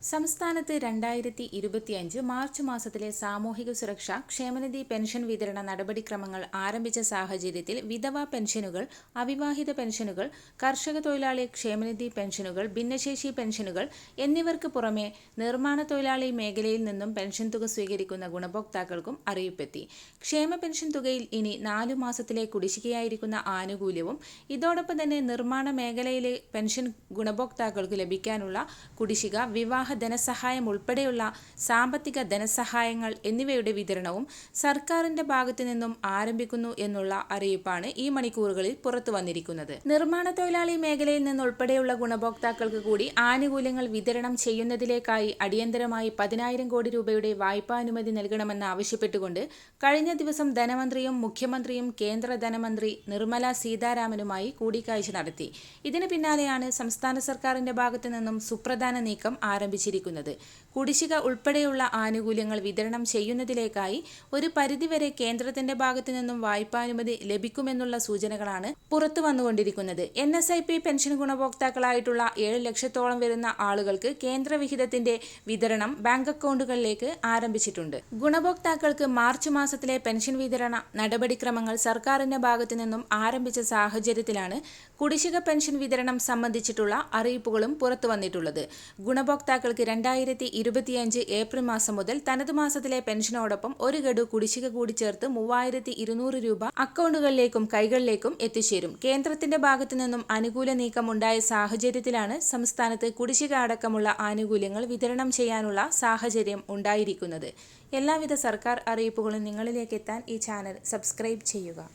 സംസ്ഥാനത്ത് രണ്ടായിരത്തി ഇരുപത്തിയഞ്ച് മാർച്ച് മാസത്തിലെ സാമൂഹിക സുരക്ഷ ക്ഷേമനിധി പെൻഷൻ വിതരണ നടപടിക്രമങ്ങൾ ആരംഭിച്ച സാഹചര്യത്തിൽ വിധവ പെൻഷനുകൾ അവിവാഹിത പെൻഷനുകൾ കർഷക തൊഴിലാളി ക്ഷേമനിധി പെൻഷനുകൾ ഭിന്നശേഷി പെൻഷനുകൾ എന്നിവർക്ക് പുറമെ നിർമ്മാണ തൊഴിലാളി മേഖലയിൽ നിന്നും പെൻഷൻ തുക സ്വീകരിക്കുന്ന ഗുണഭോക്താക്കൾക്കും അറിയിപ്പെത്തി. ക്ഷേമ പെൻഷൻ തുകയിൽ ഇനി നാലു മാസത്തിലെ കുടിശ്ശികയായിരിക്കുന്ന ആനുകൂല്യവും ഇതോടൊപ്പം തന്നെ നിർമ്മാണ മേഖലയിലെ പെൻഷൻ ഗുണഭോക്താക്കൾക്ക് ലഭിക്കാനുള്ള കുടിശ്ശിക വിവാഹ ധനസഹായം ഉൾപ്പെടെയുള്ള സാമ്പത്തിക ധനസഹായങ്ങൾ എന്നിവയുടെ വിതരണവും സർക്കാരിന്റെ ഭാഗത്തു നിന്നും ആരംഭിക്കുന്നു എന്നുള്ള അറിയിപ്പാണ് ഈ മണിക്കൂറുകളിൽ പുറത്തു വന്നിരിക്കുന്നത്. നിർമ്മാണ തൊഴിലാളി മേഖലയിൽ നിന്നുൾപ്പെടെയുള്ള ഗുണഭോക്താക്കൾക്ക് കൂടി ആനുകൂല്യങ്ങൾ വിതരണം ചെയ്യുന്നതിലേക്കായി അടിയന്തരമായി പതിനായിരം കോടി രൂപയുടെ വായ്പാനുമതി നൽകണമെന്ന് ആവശ്യപ്പെട്ടുകൊണ്ട് കഴിഞ്ഞ ദിവസം ധനമന്ത്രിയും മുഖ്യമന്ത്രിയും കേന്ദ്ര ധനമന്ത്രി നിർമ്മല സീതാരാമനുമായി കൂടിക്കാഴ്ച നടത്തി. ഇതിന് പിന്നാലെയാണ് സംസ്ഥാന സർക്കാരിന്റെ ഭാഗത്തു നിന്നും സുപ്രധാന നീക്കം ആരംഭിച്ചിരിക്കുന്നത് കുടിശ്ശിക ഉൾപ്പെടെയുള്ള ആനുകൂല്യങ്ങൾ വിതരണം ചെയ്യുന്നതിലേക്കായി ഒരു പരിധിവരെ കേന്ദ്രത്തിന്റെ ഭാഗത്തു നിന്നും വായ്പാനുമതി ലഭിക്കുമെന്നുള്ള സൂചനകളാണ് പുറത്തു വന്നുകൊണ്ടിരിക്കുന്നത്. N S I P pension ഗുണഭോക്താക്കളായിട്ടുള്ള ഏഴ് ലക്ഷത്തോളം വരുന്ന ആളുകൾക്ക് കേന്ദ്രവിഹിതത്തിന്റെ വിതരണം ബാങ്ക് അക്കൗണ്ടുകളിലേക്ക് ആരംഭിച്ചിട്ടുണ്ട്. ഗുണഭോക്താക്കൾക്ക് മാർച്ച് മാസത്തിലെ പെൻഷൻ വിതരണ നടപടിക്രമങ്ങൾ സർക്കാരിന്റെ ഭാഗത്തു നിന്നും ആരംഭിച്ച സാഹചര്യത്തിലാണ് കുടിശ്ശിക പെൻഷൻ വിതരണം സംബന്ധിച്ചിട്ടുള്ള അറിയിപ്പുകളും പുറത്തു വന്നിട്ടുള്ളത്. ഗുണഭോക്താക്കൾക്ക് രണ്ടായിരത്തി ഇരുപത്തിയഞ്ച് ഏപ്രിൽ മാസം മുതൽ തനത് മാസത്തിലെ പെൻഷനോടൊപ്പം ഒരു ഗഡു കുടിശ്ശിക കൂടി ചേർത്ത് മൂവായിരത്തി ഇരുന്നൂറ് രൂപ അക്കൗണ്ടുകളിലേക്കും കൈകളിലേക്കും എത്തിച്ചേരും. കേന്ദ്രത്തിന്റെ ഭാഗത്തു നിന്നും അനുകൂല നീക്കം ഉണ്ടായ സാഹചര്യത്തിലാണ് സംസ്ഥാനത്ത് കുടിശ്ശിക അടക്കമുള്ള ആനുകൂല്യങ്ങൾ വിതരണം ചെയ്യാനുള്ള സാഹചര്യം ഉണ്ടായിരിക്കുന്നത്. എല്ലാവിധ സർക്കാർ അറിയിപ്പുകളും നിങ്ങളിലേക്ക് എത്താൻ ഈ ചാനൽ സബ്സ്ക്രൈബ് ചെയ്യുക.